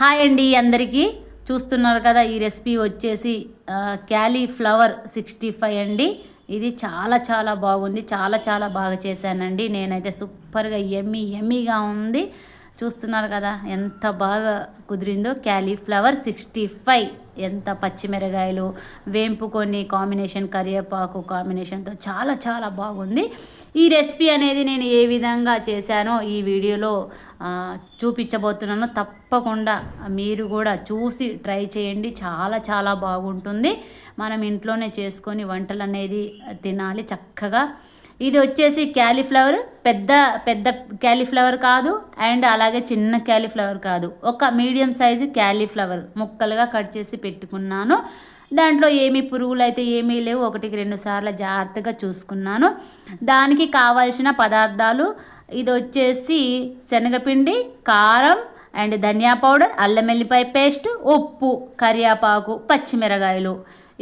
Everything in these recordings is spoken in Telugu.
హాయ్ అండి అందరికీ. చూస్తున్నారు కదా ఈ రెసిపీ వచ్చేసి క్యాలీఫ్లవర్ సిక్స్టీ ఫైవ్ అండి. ఇది చాలా చాలా బాగుంది. చాలా చాలా బాగా చేశానండి. నేనైతే సూపర్గా ఎమ్మి ఎమ్మిగా ఉంది. చూస్తున్నారు కదా ఎంత బాగా కుదిరిందో. Cauliflower sixty five. ఎంత పచ్చిమిరకాయలు వేంపుకొని కాంబినేషన్ కరివేపాకు కాంబినేషన్తో చాలా చాలా బాగుంది. ఈ రెసిపీ అనేది నేను ఏ విధంగా చేశానో ఈ వీడియోలో చూపించబోతున్నాను. తప్పకుండా మీరు కూడా చూసి ట్రై చేయండి. చాలా చాలా బాగుంటుంది. మనం ఇంట్లోనే చేసుకొని వంటలు అనేది తినాలి చక్కగా. ఇది వచ్చేసి క్యాలీఫ్లవర్. పెద్ద పెద్ద క్యాలీఫ్లవర్ కాదు అండ్ అలాగే చిన్న క్యాలీఫ్లవర్ కాదు. ఒక మీడియం సైజు క్యాలీఫ్లవర్ ముక్కలుగా కట్ చేసి పెట్టుకున్నాను. దాంట్లో ఏమీ పురుగులు అయితే ఏమీ లేవు ఒకటికి రెండు సార్లు జాగ్రత్తగా చూసుకున్నాను. దానికి కావాల్సిన పదార్థాలు ఇది వచ్చేసి శనగపిండి కారం అండ్ ధనియా పౌడర్ అల్లం వెల్లిపాయ పేస్ట్ ఉప్పు కరివేపాకు పచ్చిమిరకాయలు.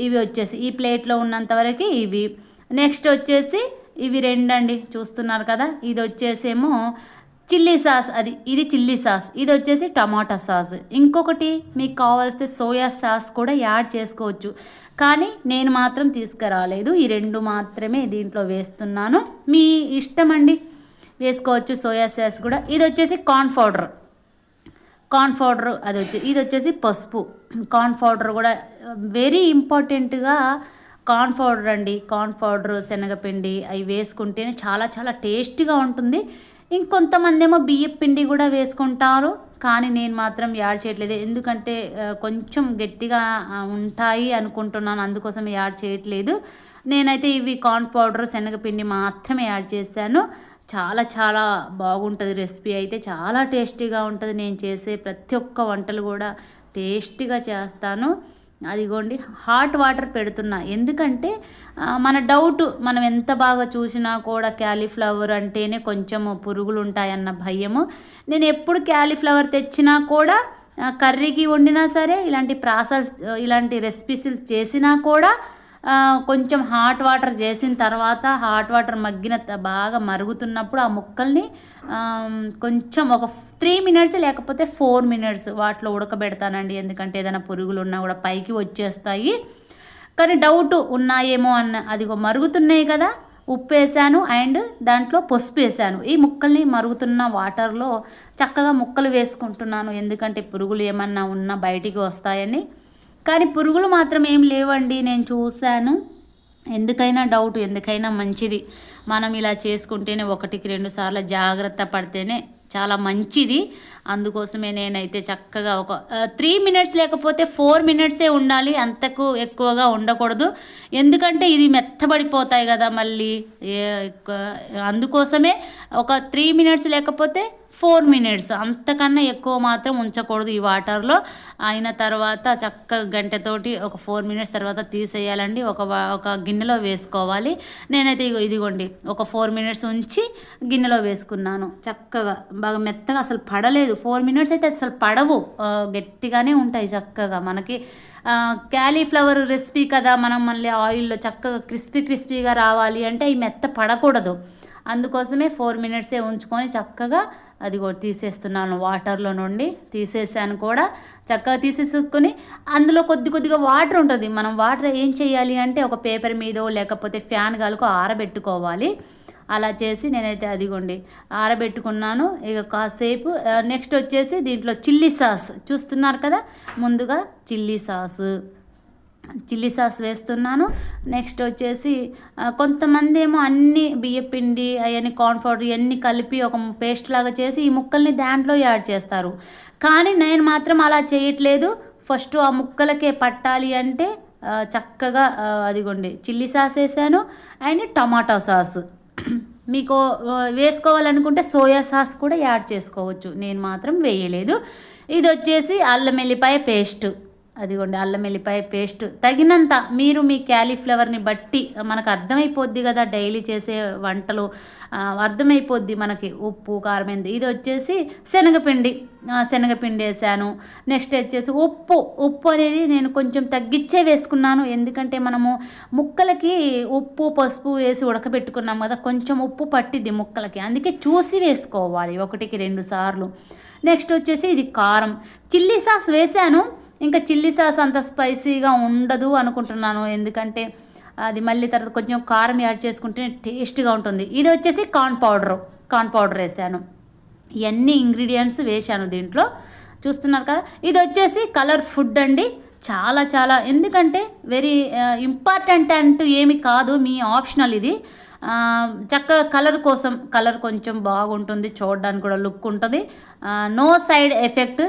ఇవి వచ్చేసి ఈ ప్లేట్లో ఉన్నంత వరకు ఇవి. నెక్స్ట్ వచ్చేసి ఇవి రెండండి చూస్తున్నారు కదా. ఇది వచ్చేసేమో చిల్లీ సాస్ అది ఇది చిల్లీ సాస్ ఇది వచ్చేసి టమాటా సాస్. ఇంకొకటి మీకు కావాల్సిన సోయా సాస్ కూడా యాడ్ చేసుకోవచ్చు. కానీ నేను మాత్రం తీసుకురాలేదు. ఈ రెండు మాత్రమే దీంట్లో వేస్తున్నాను. మీ ఇష్టం అండి వేసుకోవచ్చు సోయా సాస్ కూడా. ఇది వచ్చేసి కార్న్ పౌడర్. కార్న్ పౌడర్ అది వచ్చి ఇది వచ్చేసి పసుపు. కార్న్ పౌడర్ కూడా వెరీ ఇంపార్టెంట్గా కార్న్ పౌడర్ అండి. కార్న్ పౌడర్ శనగపిండి అవి వేసుకుంటేనే చాలా చాలా టేస్టీగా ఉంటుంది. ఇంకొంతమంది ఏమో బియ్యం పిండి కూడా వేసుకుంటారు. కానీ నేను మాత్రం యాడ్ చేయట్లేదు. ఎందుకంటే కొంచెం గట్టిగా ఉంటాయి అనుకుంటున్నాను. అందుకోసం యాడ్ చేయట్లేదు. నేనైతే ఇవి కార్న్ పౌడర్ శనగపిండి మాత్రమే యాడ్ చేశాను. చాలా చాలా బాగుంటుంది రెసిపీ అయితే. చాలా టేస్టీగా ఉంటుంది. నేను చేసే ప్రతి ఒక్క వంటలు కూడా టేస్టీగా చేస్తాను. అదిగోండి హాట్ వాటర్ పెడుతున్నా. ఎందుకంటే మన డౌట్ మనం ఎంత బాగా చూసినా కూడా క్యాలీఫ్లవర్ అంటేనే కొంచెం పురుగులు ఉంటాయన్న భయము. నేను ఎప్పుడు క్యాలీఫ్లవర్ తెచ్చినా కూడా కర్రీకి వండినా సరే ఇలాంటి ప్రాసెస్ ఇలాంటి రెసిపీస్ చేసినా కూడా కొంచెం హాట్ వాటర్ చేసిన తర్వాత హాట్ వాటర్ మగ్గిన బాగా మరుగుతున్నప్పుడు ఆ ముక్కల్ని కొంచెం ఒక త్రీ మినిట్స్ లేకపోతే ఫోర్ మినిట్స్ వాటిలో ఉడకబెడతానండి. ఎందుకంటే ఏదైనా పురుగులు ఉన్నా కూడా పైకి వచ్చేస్తాయి. కానీ డౌట్ ఉన్నాయేమో అన్న అది మరుగుతున్నాయి కదా ఉప్పు వేసాను అండ్ దాంట్లో పసుపు వేసాను. ఈ ముక్కల్ని మరుగుతున్న వాటర్లో చక్కగా ముక్కలు వేసుకుంటున్నాను. ఎందుకంటే పురుగులు ఏమన్నా ఉన్నా బయటికి వస్తాయని. కానీ పురుగులు మాత్రం ఏం లేవండి నేను చూశాను. ఎందుకైనా డౌట్ ఎందుకైనా మంచిది. మనం ఇలా చేసుకుంటేనే ఒకటికి రెండు సార్లు జాగ్రత్త పడితేనే చాలా మంచిది. అందుకోసమే నేనైతే చక్కగా ఒక త్రీ మినిట్స్ లేకపోతే ఫోర్ మినిట్సే ఉండాలి. అంతకు ఎక్కువగా ఉండకూడదు. ఎందుకంటే ఇది మెత్తబడిపోతాయి కదా మళ్ళీ. అందుకోసమే ఒక త్రీ మినిట్స్ లేకపోతే ఫోర్ మినిట్స్. అంతకన్నా ఎక్కువ మాత్రం ఉంచకూడదు ఈ వాటర్లో. అయిన తర్వాత చక్కగా గంటతోటి ఒక ఫోర్ మినిట్స్ తర్వాత తీసేయాలండి. ఒక ఒక గిన్నెలో వేసుకోవాలి. నేనైతే ఇగో ఇదిగోండి ఒక ఫోర్ మినిట్స్ ఉంచి గిన్నెలో వేసుకున్నాను. చక్కగా బాగా మెత్తగా అసలు పడలేదు. ఫోర్ మినిట్స్ అయితే అసలు పడవు. గట్టిగానే ఉంటాయి చక్కగా మనకి. క్యాలీఫ్లవర్ రెసిపీ కదా మనం మళ్ళీ ఆయిల్లో చక్కగా క్రిస్పీ క్రిస్పీగా రావాలి అంటే అవి మెత్త పడకూడదు. అందుకోసమే ఫోర్ మినిట్సే ఉంచుకొని చక్కగా అది కూడా తీసేస్తున్నాను వాటర్లో నుండి తీసేసాను కూడా. చక్కగా తీసేసుకొని అందులో కొద్ది కొద్దిగా వాటర్ ఉంటుంది. మనం వాటర్ ఏం చేయాలి అంటే ఒక పేపర్ మీదో లేకపోతే ఫ్యాన్ గాలకు ఆరబెట్టుకోవాలి. అలా చేసి నేనైతే అదిగోండి ఆరబెట్టుకున్నాను. ఇక కాసేపు నెక్స్ట్ వచ్చేసి దీంట్లో చిల్లీ సాస్. చూస్తున్నారు కదా? ముందుగా చిల్లీ సాసు. చిల్లీ సాస్ వేస్తున్నాను. నెక్స్ట్ వచ్చేసి కొంతమంది ఏమో అన్ని బియ్యపిండి అవన్నీ కార్న్ పౌడర్ ఇవన్నీ కలిపి ఒక పేస్ట్ లాగా చేసి ఈ ముక్కల్ని దాంట్లో యాడ్ చేస్తారు. కానీ నేను మాత్రం అలా చేయట్లేదు. ఫస్ట్ ఆ ముక్కలకే పట్టాలి అంటే చక్కగా అదిగోండి చిల్లీ సాస్ వేసాను. And tomato sauce. మీకు వేసుకోవాలనుకుంటే సోయా సాస్ కూడా యాడ్ చేసుకోవచ్చు. నేను మాత్రం వేయలేదు. ఇది వచ్చేసి అల్లం వెల్లిపాయ పేస్ట్. అదిగోండి అల్లం వెల్లిపాయ పేస్ట్. తగినంత మీరు మీ క్యాలీఫ్లవర్ని బట్టి మనకు అర్థమైపోద్ది కదా డైలీ చేసే వంటలు. అర్థమైపోద్ది మనకి ఉప్పు కారం ఎంత ఇది వచ్చేసి శనగపిండి. శనగపిండి వేసాను. నెక్స్ట్ వచ్చేసి ఉప్పు. ఉప్పు అనేది నేను కొంచెం తగ్గించే వేసుకున్నాను. ఎందుకంటే మనము ముక్కలకి ఉప్పు పసుపు వేసి ఉడకబెట్టుకున్నాం కదా కొంచెం ఉప్పు పట్టిద్ది ముక్కలకి. అందుకే చూసి వేసుకోవాలి ఒకటికి రెండు సార్లు. నెక్స్ట్ వచ్చేసి ఇది కారం. చిల్లీ సాస్ వేసాను. ఇంకా చిల్లీ సాస్ అంత స్పైసీగా ఉండదు అనుకుంటున్నాను. ఎందుకంటే అది మళ్ళీ తర్వాత కొంచెం కారం యాడ్ చేసుకుంటే టేస్ట్గా ఉంటుంది. ఇది వచ్చేసి కార్న్ పౌడర్. కార్న్ పౌడర్ వేసాను. ఇవన్నీ ఇంగ్రీడియంట్స్ వేశాను దీంట్లో. చూస్తున్నారు కదా? ఇది వచ్చేసి కలర్ ఫుడ్ అండి. చాలా చాలా. ఎందుకంటే వెరీ ఇంపార్టెంట్ అంటూ ఏమి కాదు. మీ ఆప్షనల్ ఇది. చక్కగా కలర్ కోసం కలర్ కొంచెం బాగుంటుంది. చూడడానికి కూడా లుక్ ఉంటుంది. నో సైడ్ ఎఫెక్ట్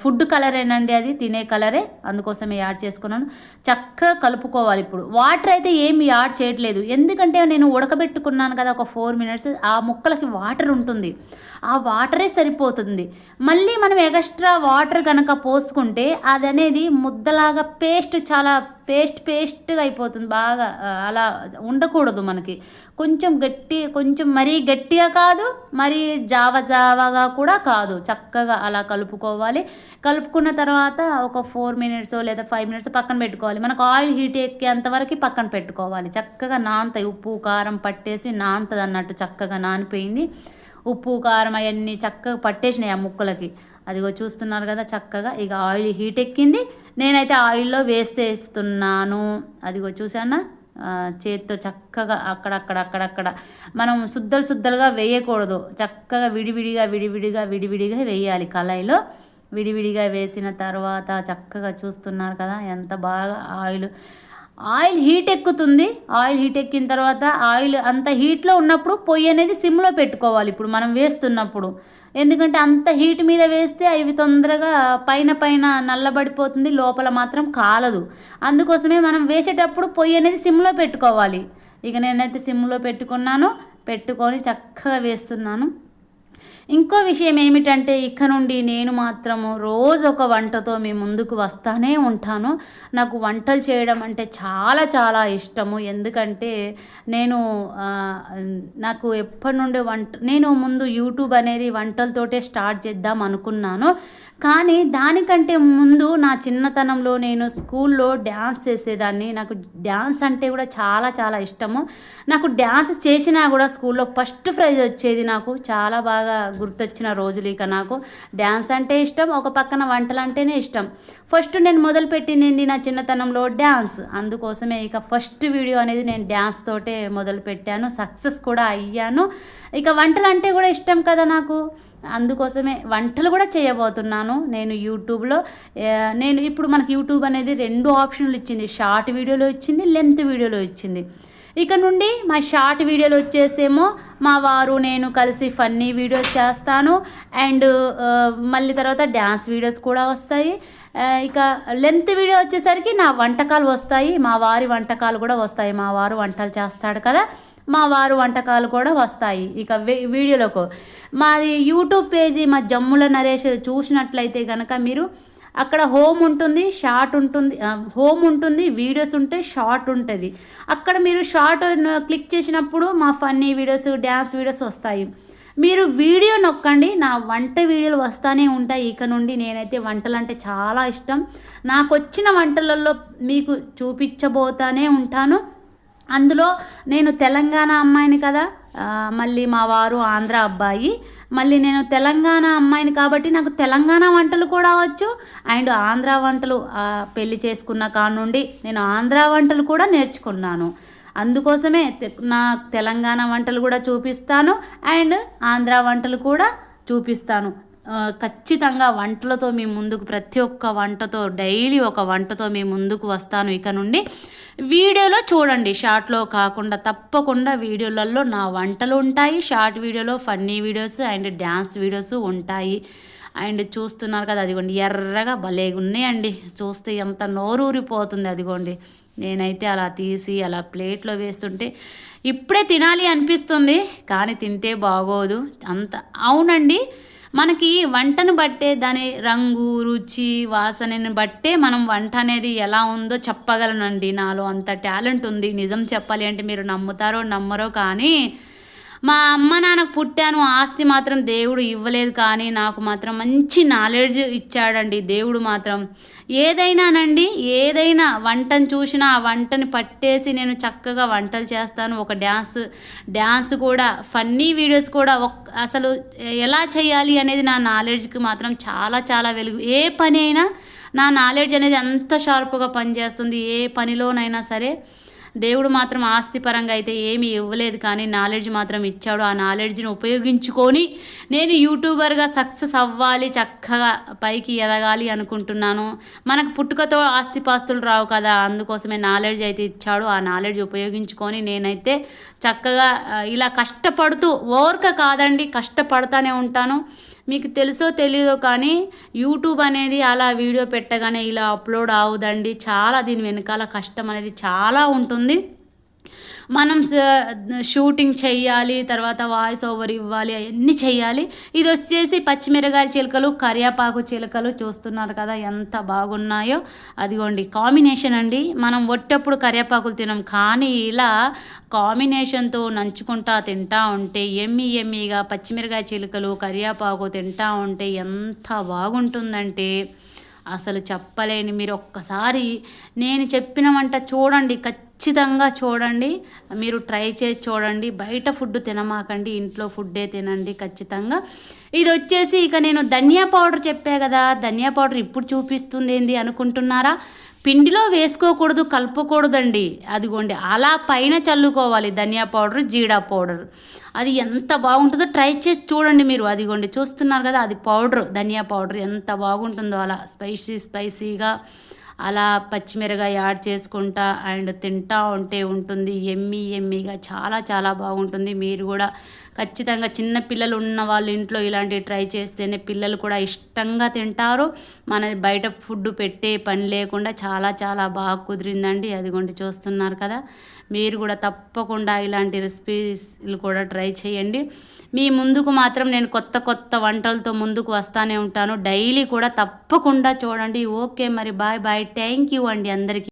ఫుడ్ కలరేనండి అది తినే కలరే అందుకోసమే యాడ్ చేసుకున్నాను. చక్కగా కలుపుకోవాలి ఇప్పుడు. వాటర్ అయితే ఏమి యాడ్ చేయట్లేదు. ఎందుకంటే నేను ఉడకబెట్టుకున్నాను కదా ఒక ఫోర్ మినిట్స్ ఆ ముక్కలకి వాటర్ ఉంటుంది. ఆ వాటరే సరిపోతుంది. మళ్ళీ మనం ఎక్స్ట్రా వాటర్ కనుక పోసుకుంటే అది అనేది ముద్దలాగా పేస్ట్ చాలా పేస్ట్ పేస్ట్గా అయిపోతుంది. బాగా అలా ఉండకూడదు మనకి. కొంచెం గట్టి కొంచెం మరీ గట్టిగా కాదు మరీ జావ జావగా కూడా కాదు. చక్కగా అలా కలుపుకోవాలి. కలుపుకున్న తర్వాత ఒక ఫోర్ మినిట్స్ లేదా ఫైవ్ మినిట్స్ పక్కన పెట్టుకోవాలి. మనకు ఆయిల్ హీట్ ఎక్కేంత వరకు పక్కన పెట్టుకోవాలి. చక్కగా నానతాయి. ఉప్పు కారం పట్టేసి నానుతుంది అన్నట్టు చక్కగా నానిపోయింది. ఉప్పు కారం అవన్నీ చక్కగా పట్టేసినాయి ఆ ముక్కలకి. అదిగో చూస్తున్నారు కదా చక్కగా ఇక ఆయిల్ హీట్ ఎక్కింది. నేనైతే ఆయిల్లో వేస్తేస్తున్నాను. అదిగో చూసానా చేత్తో చక్కగా అక్కడక్కడ అక్కడక్కడ మనం శుద్ధలు శుద్ధలుగా వేయకూడదు. చక్కగా విడివిడిగా విడివిడిగా విడివిడిగా వేయాలి కళాయిలో. విడివిడిగా వేసిన తర్వాత చక్కగా చూస్తున్నారు కదా ఎంత బాగా ఆయిల్. ఆయిల్ హీట్ ఎక్కుతుంది. ఆయిల్ హీట్ ఎక్కిన తర్వాత ఆయిల్ అంత హీట్లో ఉన్నప్పుడు పొయ్యి అనేది సిమ్లో పెట్టుకోవాలి. ఇప్పుడు మనం వేస్తున్నప్పుడు ఎందుకంటే అంత హీట్ మీద వేస్తే అవి తొందరగా పైన పైన నల్లబడిపోతుంది లోపల మాత్రం కాలదు. అందుకోసమే మనం వేసేటప్పుడు పొయ్యి అనేది సిమ్లో పెట్టుకోవాలి. ఇక నేనైతే సిమ్లో పెట్టుకున్నాను పెట్టుకొని చక్కగా వేస్తున్నాను. ఇంకో విషయం ఏమిటంటే ఇక నుండి నేను మాత్రము రోజు ఒక వంటతో మీ ముందుకు వస్తానే ఉంటాను. నాకు వంటలు చేయడం అంటే చాలా చాలా ఇష్టము. ఎందుకంటే నేను నాకు ఎప్పటి నుండి వంట నేను ముందు యూట్యూబ్ అనేది వంటలతోటే స్టార్ట్ చేద్దాం అనుకున్నాను. కానీ దానికంటే ముందు నా చిన్నతనంలో నేను స్కూల్లో డ్యాన్స్ చేసేదాన్ని. నాకు డ్యాన్స్ అంటే కూడా చాలా చాలా ఇష్టము. నాకు డ్యాన్స్ చేసినా కూడా స్కూల్లో ఫస్ట్ ప్రైజ్ వచ్చేది నాకు. చాలా బాగా గుర్తొచ్చిన రోజులు ఇక నాకు. డ్యాన్స్ అంటే ఇష్టం ఒక పక్కన వంటలు అంటేనే ఇష్టం. ఫస్ట్ నేను మొదలుపెట్టినండి నా చిన్నతనంలో డ్యాన్స్. అందుకోసమే ఇక ఫస్ట్ వీడియో అనేది నేను డ్యాన్స్ తోటే మొదలుపెట్టాను. సక్సెస్ కూడా అయ్యాను. ఇక వంటలు అంటే కూడా ఇష్టం కదా నాకు. అందుకోసమే వంటలు కూడా చేయబోతున్నాను నేను యూట్యూబ్లో. నేను ఇప్పుడు మనకి యూట్యూబ్ అనేది రెండు ఆప్షన్లు ఇచ్చింది. షార్ట్ వీడియోలో ఇచ్చింది లెంత్ వీడియోలో ఇచ్చింది. ఇక నుండి మా షార్ట్ వీడియోలు వచ్చేసేమో మా వారు నేను కలిసి ఫన్నీ వీడియోస్ చేస్తాను. అండ్ మళ్ళీ తర్వాత డ్యాన్స్ వీడియోస్ కూడా వస్తాయి. ఇక లెంత్ వీడియో వచ్చేసరికి నా వంటకాలు వస్తాయి. మా వారి వంటకాలు కూడా వస్తాయి. మా వారు వంటలు చేస్తాడు కదా మా వారు వంటకాలు కూడా వస్తాయి ఇక వే- వీడియోలకు. మాది యూట్యూబ్ పేజీ మా జమ్ముల నరేష్ చూసినట్లయితే కనుక మీరు అక్కడ హోమ్ ఉంటుంది షార్ట్ ఉంటుంది హోమ్ ఉంటుంది వీడియోస్ ఉంటే షార్ట్ ఉంటుంది. అక్కడ మీరు షార్ట్ క్లిక్ చేసినప్పుడు మా ఫన్నీ వీడియోస్ డ్యాన్స్ వీడియోస్ వస్తాయి. మీరు వీడియో నొక్కండి నా వంట వీడియోలు వస్తానే ఉంటాయి. ఇక నుండి నేనైతే వంటలు అంటే చాలా ఇష్టం. నాకు వచ్చిన వంటలలో మీకు చూపించబోతానే ఉంటాను. అందులో నేను తెలంగాణ అమ్మాయిని కదా మళ్ళీ మా వారు ఆంధ్ర అబ్బాయి. మళ్ళీ నేను తెలంగాణ అమ్మాయిని కాబట్టి నాకు తెలంగాణ వంటలు కూడా వచ్చు. అండ్ ఆంధ్ర వంటలు పెళ్ళి చేసుకున్న కాడ నుండి నేను ఆంధ్ర వంటలు కూడా నేర్చుకున్నాను. అందుకోసమే నా తెలంగాణ వంటలు కూడా చూపిస్తాను. అండ్ ఆంధ్ర వంటలు కూడా చూపిస్తాను. ఖచ్చితంగా వంటలతో మీ ముందుకు ప్రతి ఒక్క వంటతో డైలీ ఒక వంటతో మీ ముందుకు వస్తాను ఇక నుండి. వీడియోలో చూడండి. షార్ట్లో కాకుండా తప్పకుండా వీడియోలలో నా వంటలు ఉంటాయి. షార్ట్ వీడియోలో funny videos and dance videos ఉంటాయి. అండ్ చూస్తున్నారు కదా అదిగోండి. ఎర్రగా భలే ఉన్నాయండి. చూస్తే ఎంత నోరూరిపోతుంది అదిగోండి. నేనైతే అలా తీసి అలా ప్లేట్లో వేస్తుంటే ఇప్పుడే తినాలి అనిపిస్తుంది. కానీ తింటే బాగోదు. అంత అవునండి. మనకి వంటను బట్టే దాని రంగు రుచి వాసనని బట్టే మనం వంట అనేది ఎలా ఉందో చెప్పగలనండి. నాలో అంత టాలెంట్ ఉంది. నిజం చెప్పాలి అంటే మీరు నమ్ముతారో నమ్మరో కానీ మా అమ్మ నాన్నకు పుట్టాను ఆస్తి మాత్రం దేవుడు ఇవ్వలేదు కానీ నాకు మాత్రం మంచి నాలెడ్జ్ ఇచ్చాడండి దేవుడు మాత్రం. ఏదైనానండి ఏదైనా వంటను చూసినా ఆ వంటని పట్టేసి నేను చక్కగా వంటలు చేస్తాను. ఒక డ్యాన్స్ డ్యాన్స్ కూడా ఫన్నీ వీడియోస్ కూడా ఒక్ అసలు ఎలా చేయాలి అనేది నా నాలెడ్జ్కి మాత్రం చాలా చాలా వెలుగు. ఏ పని అయినా నా నాలెడ్జ్ అనేది అంత షార్ప్గా పనిచేస్తుంది. ఏ పనిలోనైనా సరే దేవుడు మాత్రం ఆస్తి పరంగా అయితే ఏమీ ఇవ్వలేదు కానీ నాలెడ్జ్ మాత్రం ఇచ్చాడు. ఆ నాలెడ్జ్ని ఉపయోగించుకొని నేను యూట్యూబర్గా సక్సెస్ అవ్వాలి చక్కగా పైకి ఎదగాలి అనుకుంటున్నాను. మనకు పుట్టుకతో ఆస్తిపాస్తులు రావు కదా అందుకోసమే నాలెడ్జ్ అయితే ఇచ్చాడు. ఆ నాలెడ్జ్ ఉపయోగించుకొని నేనైతే చక్కగా ఇలా కష్టపడుతూ ఓర్క కాదండి కష్టపడతానే ఉంటాను. మీకు తెలుసో తెలియదో కానీ యూట్యూబ్ అనేది అలా వీడియో పెట్టగానే ఇలా అప్లోడ్ అవ్వదండి చాలా దీని వెనకాల కష్టం అనేది చాలా ఉంటుంది. మనం షూటింగ్ చేయాలి తర్వాత వాయిస్ ఓవర్ ఇవ్వాలి అవన్నీ చేయాలి. ఇది వచ్చేసి పచ్చిమిరకాయ చిలుకలు కరివేపాకు చిలుకలు చూస్తున్నారు కదా ఎంత బాగున్నాయో. అదిగోండి కాంబినేషన్ అండి. మనం ఒట్టప్పుడు కరివేపాకులు తినం కానీ ఇలా కాంబినేషన్తో నంచుకుంటా తింటా ఉంటే ఎమ్మి ఎమ్మిగా పచ్చిమిరకాయ చిలుకలు కరివేపాకు తింటా ఉంటే ఎంత బాగుంటుందంటే అసలు చెప్పలేని మీరు ఒక్కసారి నేను చెప్పిన వంట చూడండి ఖచ్చితంగా ఖచ్చితంగా చూడండి. మీరు ట్రై చేసి చూడండి. బయట ఫుడ్ తినమాకండి. ఇంట్లో ఫుడ్డే తినండి ఖచ్చితంగా. ఇది వచ్చేసి ఇక నేను ధనియా పౌడర్ చెప్పా కదా. ధనియా పౌడర్ ఇప్పుడు చూపిస్తుంది ఏంది అనుకుంటున్నారా? పిండిలో వేసుకోకూడదు కలపకూడదండి అదిగోండి అలా పైన చల్లుకోవాలి ధనియా పౌడర్ జీడా పౌడర్. అది ఎంత బాగుంటుందో ట్రై చేసి చూడండి మీరు. అదిగోండి చూస్తున్నారు కదా అది పౌడర్ ధనియా పౌడర్ ఎంత బాగుంటుందో అలా స్పైసీ స్పైసీగా. అలా పచ్చిమిరగా యాడ్ చేసుకుంటా అండ్ తింటా ఉంటే ఉంటుంది. ఎమ్మి ఎమ్మిగా చాలా చాలా బాగుంటుంది. మీరు కూడా ఖచ్చితంగా చిన్న పిల్లలు ఉన్న వాళ్ళ ఇంట్లో ఇలాంటివి ట్రై చేస్తేనే పిల్లలు కూడా ఇష్టంగా తింటారు. మన బయట ఫుడ్ పెట్టే పని లేకుండా చాలా చాలా బాగా కుదిరిందండి. అదిగోండి చూస్తున్నారు కదా. మీరు కూడా తప్పకుండా ఇలాంటి రెసిపీస్లు కూడా ట్రై చేయండి. మీ ముందుకు మాత్రం నేను కొత్త కొత్త వంటలతో ముందుకు వస్తానే ఉంటాను. డైలీ కూడా తప్పకుండా చూడండి. ఓకే మరి. Bye bye. థ్యాంక్ యూ అండి అందరికీ.